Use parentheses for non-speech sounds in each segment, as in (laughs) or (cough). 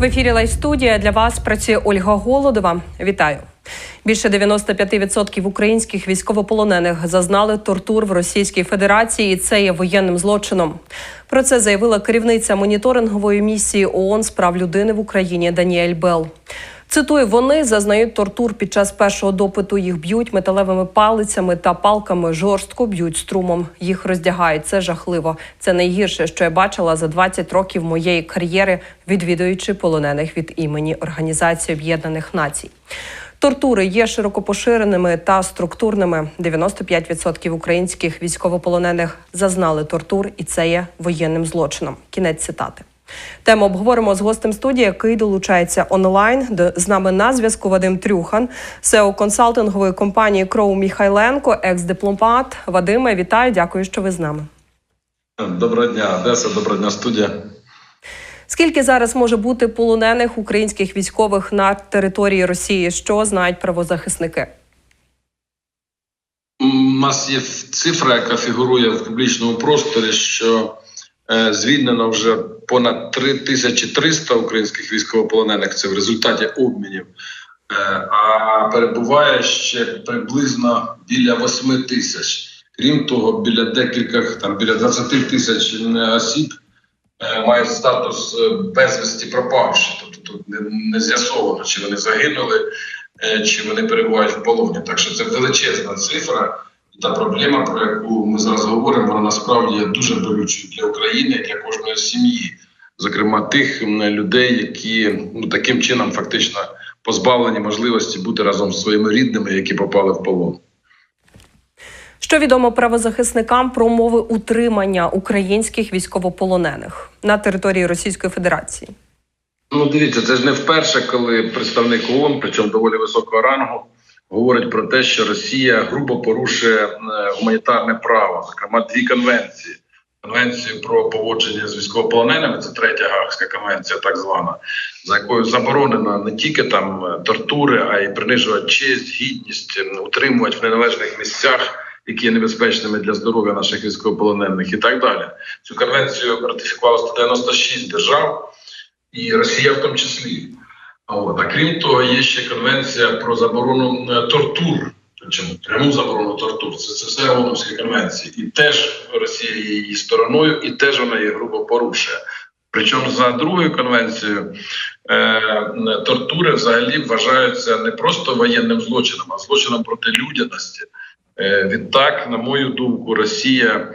В ефірі Лайстудія для вас працює Ольга Голодова. Вітаю. Більше 95% українських військовополонених зазнали тортур в Російській Федерації, і це є воєнним злочином. Про це заявила керівниця моніторингової місії ООН з прав людини в Україні Даніель Бел. Цитую, вони зазнають тортур під час першого допиту. Їх б'ють металевими палицями та палками, жорстко б'ють струмом. Їх роздягають. Це жахливо. Це найгірше, що я бачила за 20 років моєї кар'єри, відвідуючи полонених від імені Організації Об'єднаних Націй. Тортури є широко поширеними та структурними. 95% українських військовополонених зазнали тортур, і це є воєнним злочином. Кінець цитати. Тему обговоримо з гостем студії, який долучається онлайн. З нами на зв'язку Вадим Трюхан, SEO консалтингової компанії Кроу Міхайленко, екс-дипломат. Вадиме, вітаю, дякую, що ви з нами. Доброго дня, Одеса, доброго дня, студія. Скільки зараз може бути полонених українських військових на території Росії? Що знають правозахисники? У нас є цифра, яка фігурує в публічному просторі, що е, звільнено вже понад 3300 українських військовополонених. Це в результаті обмінів. Е, а перебуває ще приблизно біля 8 тисяч. Крім того, біля декількох там біля 20 тисяч осіб е, мають статус е, безвісті пропавши. Тобто тут не, не з'ясовано, чи вони загинули, е, чи вони перебувають в полоні. Так що це величезна цифра. Та проблема, про яку ми зараз говоримо, вона насправді є дуже болючою для України, для кожної сім'ї, зокрема тих людей, які ну таким чином фактично позбавлені можливості бути разом з своїми рідними, які попали в полон. Що відомо правозахисникам про умови утримання українських військовополонених на території Російської Федерації? Ну, дивіться, це ж не вперше, коли представник ООН, причому доволі високого рангу, говорить про те, що Росія грубо порушує е, гуманітарне право, зокрема дві конвенції. Конвенцію про поводження з військовополоненими, це третя Гаагська конвенція, так звана, за якою заборонено не тільки там е, тортури, а й принижувати честь, гідність, утримувати в неналежних місцях, які є небезпечними для здоров'я наших військовополонених, і так далі. Цю конвенцію ратифікувало 196 держав, і Росія в тому числі. От. А крім того, є ще конвенція про заборону е, тортур, причому пряму заборону тортур. Це, це все ООНовські конвенції. І теж Росія є її стороною, і теж вона її грубо порушує. Причому за другою конвенцією е, тортури взагалі вважаються не просто воєнним злочином, а злочином проти людяності. Е, відтак, на мою думку, Росія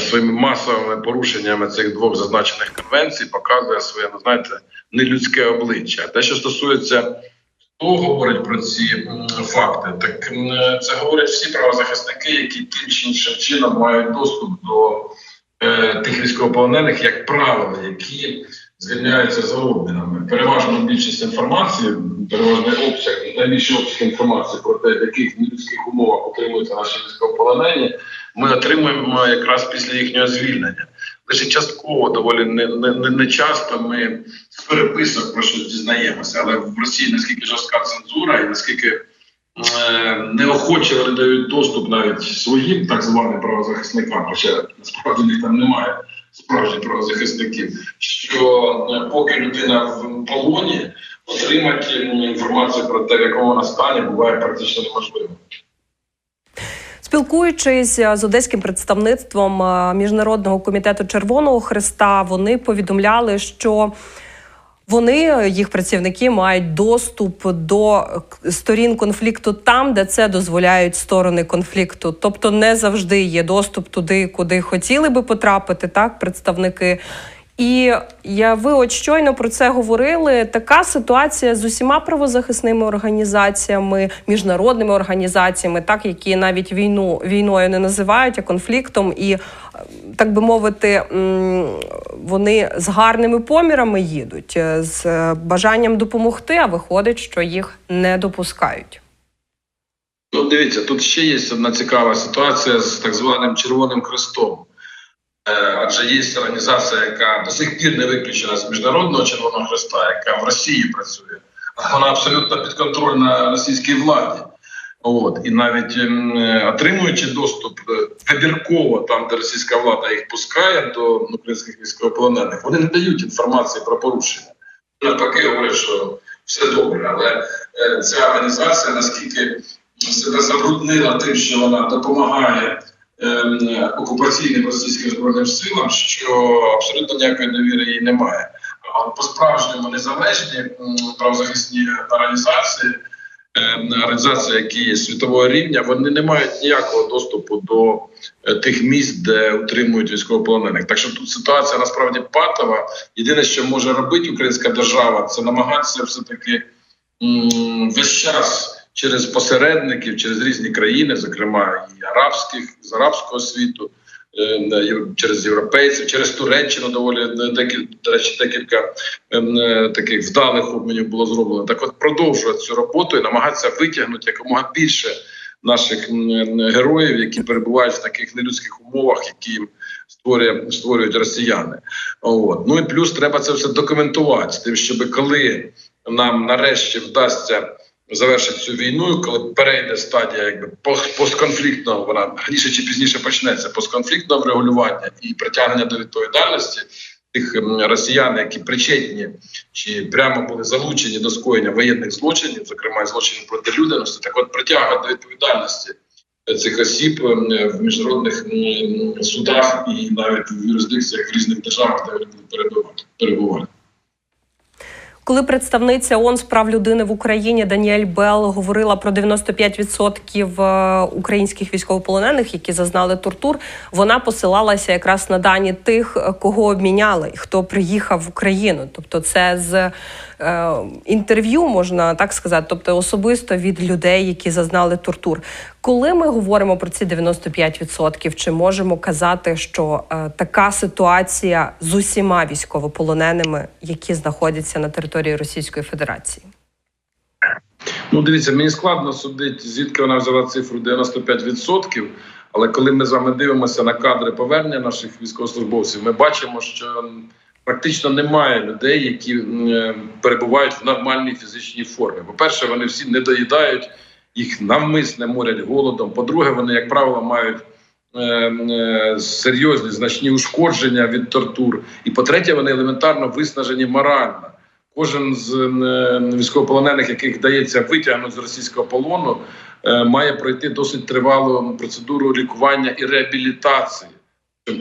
своїми масовими порушеннями цих двох зазначених конвенцій показує своє, ну знаєте, нелюдське обличчя. Те, що стосується хто говорить про ці факти, так це говорять всі правозахисники, які тим чи іншим чином мають доступ до е, тих військовополонених, як правило, які звільняються за обмінами. Переважно більшість інформації, переважний обсяг, найбільший обсяг інформації про те, в яких нелюдських умовах утримуються наші військовополонені, ми отримуємо якраз після їхнього звільнення. Лише частково, доволі не, не, не, часто ми з переписок про щось дізнаємося, але в Росії наскільки жорстка цензура і наскільки е, неохоче вони дають доступ навіть своїм так званим правозахисникам, хоча насправді них там немає справжніх правозахисників, що е, поки людина в полоні отримати інформацію про те, в якому вона стані, буває практично неможливо. Спілкуючись з одеським представництвом е, міжнародного комітету Червоного Христа, вони повідомляли, що вони, їх працівники, мають доступ до сторін конфлікту там, де це дозволяють сторони конфлікту. Тобто не завжди є доступ туди, куди хотіли би потрапити, так, представники. І я ви от щойно про це говорили. Така ситуація з усіма правозахисними організаціями, міжнародними організаціями, так які навіть війну війною не називають, а конфліктом, і е, так би мовити, вони з гарними помірами їдуть, е, з е, бажанням допомогти, а виходить, що їх не допускають. Ну, дивіться, тут ще є одна цікава ситуація з так званим Червоним Хрестом. Е, Адже є організація, яка до сих пір не виключена з міжнародного Червоного Хреста, яка в Росії працює, вона абсолютно підконтрольна російській владі. От і навіть ем, е, отримуючи доступ е, вибірково, там де російська влада їх пускає до українських військовополонених, вони не дають інформації про порушення. навпаки говорять, що все добре. Але ця організація наскільки себе забруднила тим, що вона допомагає окупаційним російським збройним силам, що абсолютно ніякої довіри їй немає. А по-справжньому незалежні правозахисні організації, ем, організації, які є світового рівня, вони не мають ніякого доступу до е, тих місць, де утримують військовополонених. Так що тут ситуація насправді патова. Єдине, що може робити українська держава, це намагатися все таки весь час через посередників, через різні країни, зокрема і арабських з арабського світу, е, через європейців, через Туреччину доволі декілька до речі, декілька е, таких вдалих обмінів було зроблено. Так, от продовжувати цю роботу і намагатися витягнути якомога більше наших героїв, які перебувають в таких нелюдських умовах, які їм створює, створюють росіяни. От. Ну і плюс треба це все документувати, тим, щоб коли нам нарешті вдасться завершити цю війну, коли перейде стадія якби постконфліктного, вона раніше чи пізніше почнеться постконфліктного врегулювання і притягнення до відповідальності тих росіян, які причетні чи прямо були залучені до скоєння воєнних злочинів, зокрема злочинів проти людяності, так от притягувати до відповідальності цих осіб в міжнародних судах і навіть в юрисдикціях в різних державах, де вони будуть перебувати. Коли представниця ООН з прав людини в Україні Даніель Белл говорила про 95% е, українських військовополонених, які зазнали тортур, вона посилалася якраз на дані тих, е, кого обміняли і хто приїхав в Україну. Тобто, це з е, інтерв'ю можна так сказати, тобто особисто від людей, які зазнали тортур. Коли ми говоримо про ці 95%, чи можемо казати, що е, така ситуація з усіма військовополоненими, які знаходяться на території Російської Федерації? Ну, дивіться, мені складно судити, звідки вона взяла цифру 95%. Але коли ми з вами дивимося на кадри повернення наших військовослужбовців, ми бачимо, що практично немає людей, які е, перебувають в нормальній фізичній формі. По-перше, вони всі не доїдають, їх навмисне морять голодом. По-друге, вони, як правило, мають е, е, серйозні значні ушкодження від тортур. І по-третє, вони елементарно виснажені морально. Кожен з е, військовополонених, яких вдається витягнути з російського полону, має пройти досить тривалу процедуру лікування і реабілітації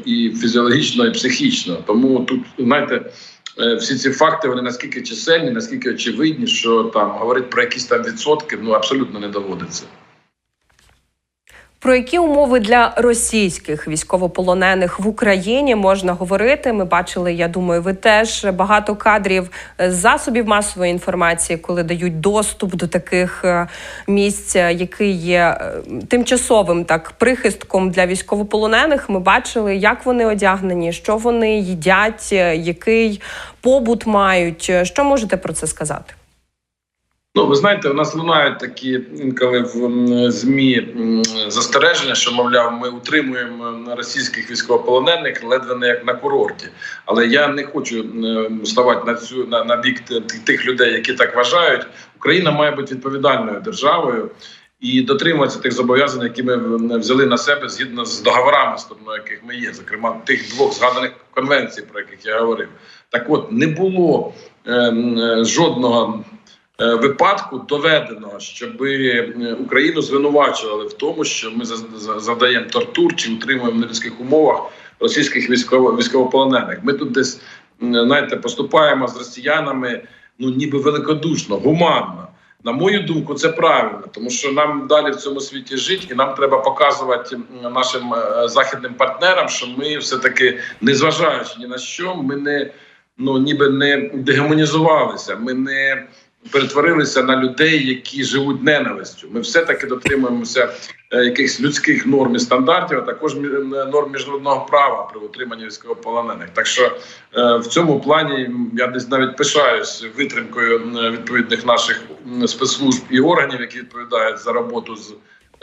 і фізіологічно, і психічно. Тому тут, знаєте, всі ці факти вони наскільки чисельні, наскільки очевидні, що там говорить про якісь там відсотки, ну абсолютно не доводиться. Про які умови для російських військовополонених в Україні можна говорити? Ми бачили, я думаю, ви теж багато кадрів з засобів масової інформації, коли дають доступ до таких е, місць, е, який є е, тимчасовим так прихистком для військовополонених. Ми бачили, як вони одягнені, що вони їдять, е, який побут мають. Що можете про це сказати? Ну, ви знаєте, у нас лунають такі інколи в змі застереження, що мовляв, ми утримуємо російських військовополонених ледве не як на курорті. Але я не хочу ставати на цю на, на бік тих людей, які так вважають. Україна має бути відповідальною державою і дотримуватися тих зобов'язань, які ми взяли на себе згідно з договорами, стороною яких ми є, зокрема тих двох згаданих конвенцій, про яких я говорив. Так, от не було ем, е, жодного випадку доведено, щоб Україну звинувачували в тому, що ми за- за- тортур чи утримуємо в нелюдських умовах російських військово військовополонених. Ми тут десь знаєте, поступаємо з росіянами, ну ніби великодушно, гуманно. На мою думку, це правильно, тому що нам далі в цьому світі жити, і нам треба показувати нашим е, західним партнерам, що ми все таки, незважаючи ні на що, ми не ну ніби не дегуманізувалися. Ми не перетворилися на людей, які живуть ненавистю. Ми все таки дотримуємося е, якихось людських норм і стандартів, а також норм міжнародного права при утриманні військовополонених. Так що е, в цьому плані я десь навіть пишаюсь витримкою відповідних наших спецслужб і органів, які відповідають за роботу з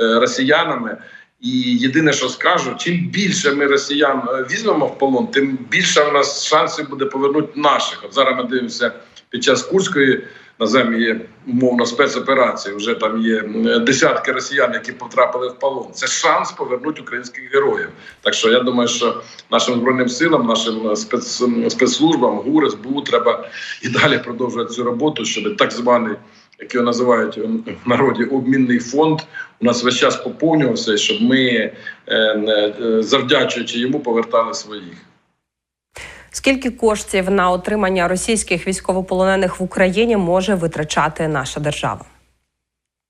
е, росіянами. І єдине, що скажу, чим більше ми росіян візьмемо в полон, тим більше в нас шансів буде повернути наших. От зараз ми дивимося під час курської наземні умовно спецоперації. Вже там є десятки росіян, які потрапили в полон. Це шанс повернути українських героїв. Так що я думаю, що нашим збройним силам, нашим спец, спецслужбам, ГУР, СБУ треба і далі продовжувати цю роботу, щоб так званий. Як називають в народі обмінний фонд, у нас весь час поповнювався, щоб ми, е, е, завдячуючи йому, повертали своїх. Скільки коштів на отримання російських військовополонених в Україні може витрачати наша держава?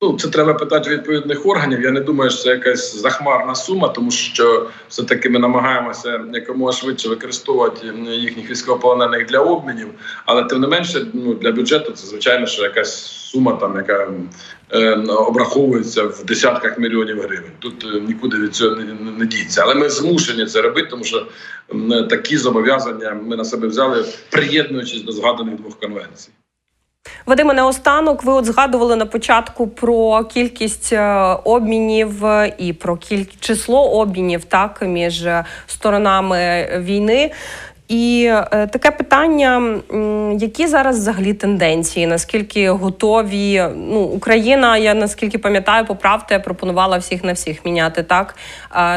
Ну, це треба питати відповідних органів. Я не думаю, що це якась захмарна сума, тому що все таки ми намагаємося якомога швидше використовувати їхніх військовополонених для обмінів. Але тим не менше, ну для бюджету це звичайно, що якась сума там, яка е, обраховується в десятках мільйонів гривень. Тут е, нікуди від цього не, не, діється. Але ми змушені це робити, тому що такі зобов'язання ми на себе взяли, приєднуючись до згаданих двох конвенцій. Вадиме, наостанок, ви от згадували на початку про кількість е, обмінів е, і про кіль... число обмінів так між сторонами війни. І е, таке питання: які зараз взагалі тенденції? Наскільки готові? Ну, Україна, я наскільки пам'ятаю, поправте, пропонувала всіх на всіх міняти так.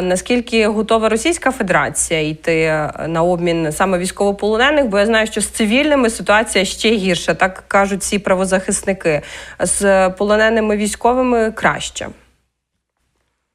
Наскільки готова Російська Федерація йти е, на обмін саме військовополонених? Бо я знаю, що з цивільними ситуація ще гірша, так кажуть всі правозахисники. З полоненими військовими краще.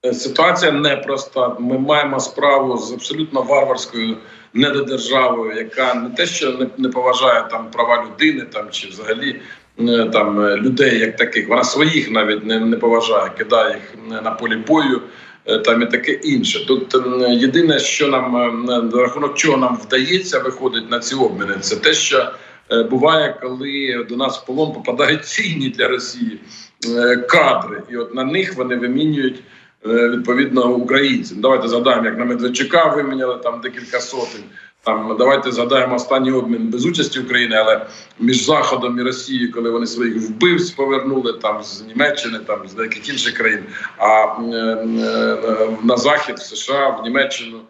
Ситуація непроста. Ми маємо справу з абсолютно варварською недодержавою, яка не те, що не, не поважає там права людини, там чи взагалі е, там е, людей як таких. Вона своїх навіть не, не поважає, кидає їх на полі бою. е, Там і таке інше. Тут єдине, що нам е, на рахунок чого нам вдається виходить на ці обміни, це те, що е, буває, коли до нас в полон попадають (laughs) цінні для Росії е, кадри, і от на них вони вимінюють е, відповідно українцям. Давайте згадаємо, як на Медведчука виміняли там декілька сотень. Там давайте згадаємо останній обмін без участі України, але між Заходом і Росією, коли вони своїх вбивць повернули там з Німеччини, там з деяких інших країн. А е, е, на захід в США, в Німеччину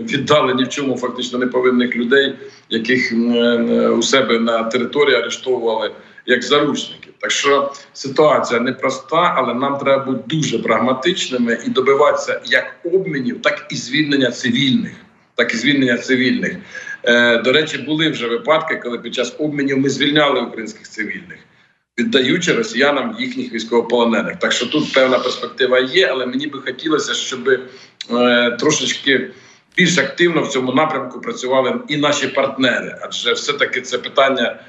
віддали ні в чому фактично неповинних людей, яких е, е, у себе на території арештовували як заручників. Так що ситуація непроста, але нам треба бути дуже прагматичними і добиватися як обмінів, так і звільнення цивільних. Так і звільнення цивільних. Е, до речі, були вже випадки, коли під час обмінів ми звільняли українських цивільних, віддаючи росіянам їхніх військовополонених. Так що тут певна перспектива є, але мені би хотілося, щоб е, трошечки більш активно в цьому напрямку працювали і наші партнери, адже все-таки це питання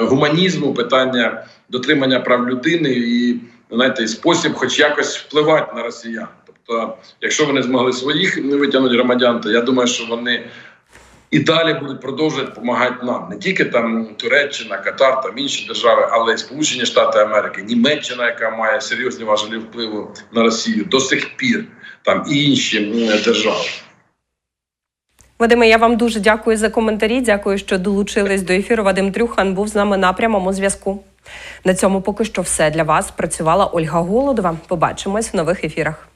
гуманізму, питання дотримання прав людини і знаєте, і спосіб, хоч якось впливати на росіян. Тобто, якщо вони змогли своїх не витягнути громадян, то я думаю, що вони і далі будуть продовжувати допомагати нам не тільки там Туреччина, Катар, там інші держави, але й Сполучені Штати Америки, Німеччина, яка має серйозні важелі впливу на Росію до сих пір, там і інші держави. Вадиме, я вам дуже дякую за коментарі. Дякую, що долучились до ефіру. Вадим Трюхан був з нами на прямому зв'язку. На цьому поки що все для вас. Працювала Ольга Голодова. Побачимось в нових ефірах.